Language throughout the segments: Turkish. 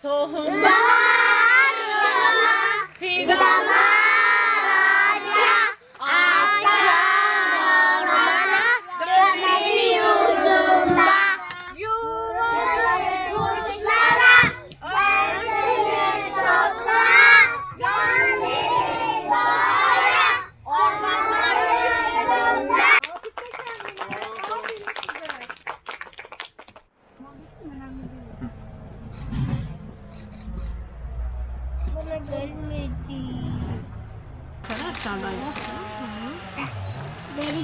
Tohumlar fidan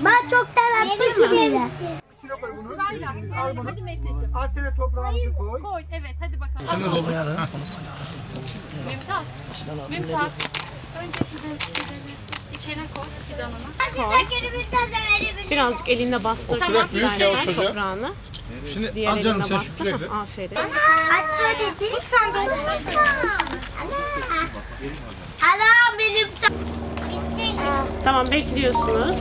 Ben çoktan atmıştım bile. Kilo koy bunu. Al bunu. Asile toprağımızı koy. Koy evet hadi bakalım. Mümtaz. Mümtaz. Önce fidan, fidanı içine koy fidanını. Birazcık elinle bastır Tamam. Büyük ya o çocuğa. toprağını. Şimdi Diğer al canım sen şu bastır. kürekle. Hah, Aferin. İlk sen de Ala benim Bitti. Tamam bekliyorsunuz.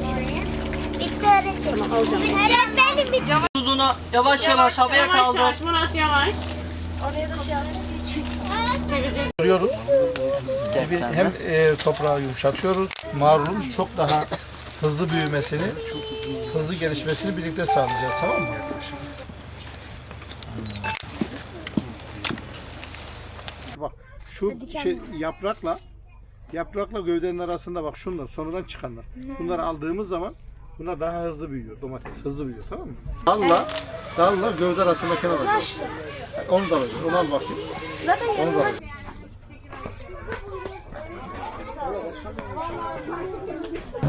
Bitti öğretmenim. Tamam alacağım. Öğretmenim bitti. Tuzunu yavaş yavaş havaya Yavaş kaldır. yavaş Murat yavaş. Çevireceğiz. Duruyoruz. Hem e, toprağı yumuşatıyoruz. Marulun çok daha hızlı büyümesini, hızlı gelişmesini birlikte sağlayacağız tamam mı? Şu şey yaprakla yaprakla gövdenin arasında bak şunlar sonradan çıkanlar. Bunları aldığımız zaman bunlar daha hızlı büyüyor domates hızlı büyüyor tamam mı? Dalla dalla gövde arasındakini alacağız. Onu da alacağız. Onu al bakayım. Onu da alacağız.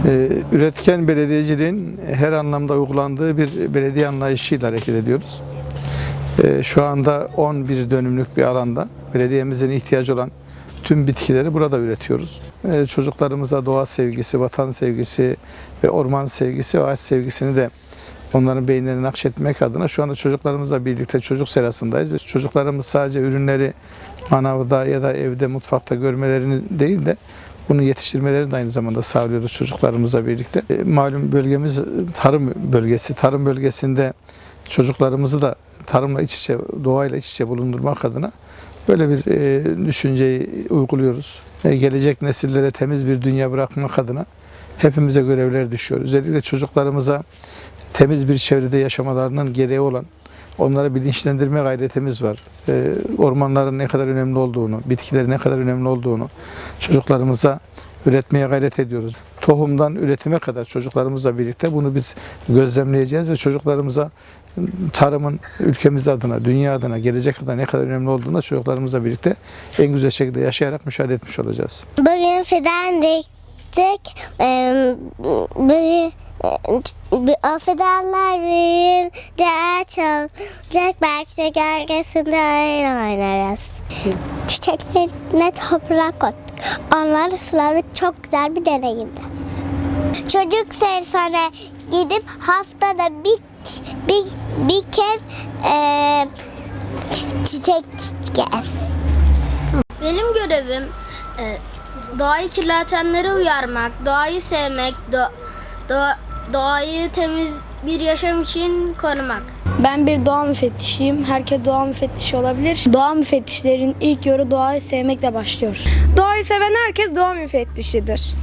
Ee, üretken belediyeciliğin her anlamda uygulandığı bir belediye anlayışıyla hareket ediyoruz. Ee, şu anda 11 dönümlük bir alanda belediyemizin ihtiyacı olan tüm bitkileri burada üretiyoruz. Ee, çocuklarımıza doğa sevgisi, vatan sevgisi ve orman sevgisi, ağaç sevgisini de onların beyinlerine nakşetmek adına şu anda çocuklarımızla birlikte çocuk serasındayız. Ve Çocuklarımız sadece ürünleri manavda ya da evde, mutfakta görmelerini değil de bunu yetiştirmelerini de aynı zamanda sağlıyoruz çocuklarımızla birlikte. E, malum bölgemiz tarım bölgesi. Tarım bölgesinde çocuklarımızı da tarımla iç içe, doğayla iç içe bulundurmak adına böyle bir e, düşünceyi uyguluyoruz. E, gelecek nesillere temiz bir dünya bırakmak adına hepimize görevler düşüyor. Özellikle çocuklarımıza temiz bir çevrede yaşamalarının gereği olan onları bilinçlendirme gayretimiz var. Ee, ormanların ne kadar önemli olduğunu, bitkilerin ne kadar önemli olduğunu çocuklarımıza üretmeye gayret ediyoruz. Tohumdan üretime kadar çocuklarımızla birlikte bunu biz gözlemleyeceğiz ve çocuklarımıza tarımın ülkemiz adına, dünya adına, gelecek adına ne kadar önemli olduğunu da çocuklarımızla birlikte en güzel şekilde yaşayarak müşahede etmiş olacağız. Bugün fidan diktik. Ee, Bugün o fidanlar büyüyünce ağaç olacak. Belki de gölgesinde oyun oynarız. Çiçeklerine toprak koyduk. Onları suladık. Çok güzel bir deneyimdi. Çocuk sersane gidip haftada bir bir, bir kez eee çiçek dikeceğiz. Benim görevim e, doğayı kirletenleri uyarmak, doğayı sevmek, do- do- doğayı temiz bir yaşam için korumak. Ben bir doğa müfettişiyim. Herkes doğa müfettişi olabilir. Doğa müfettişlerin ilk yoru doğayı sevmekle başlıyor. Doğayı seven herkes doğa müfettişidir.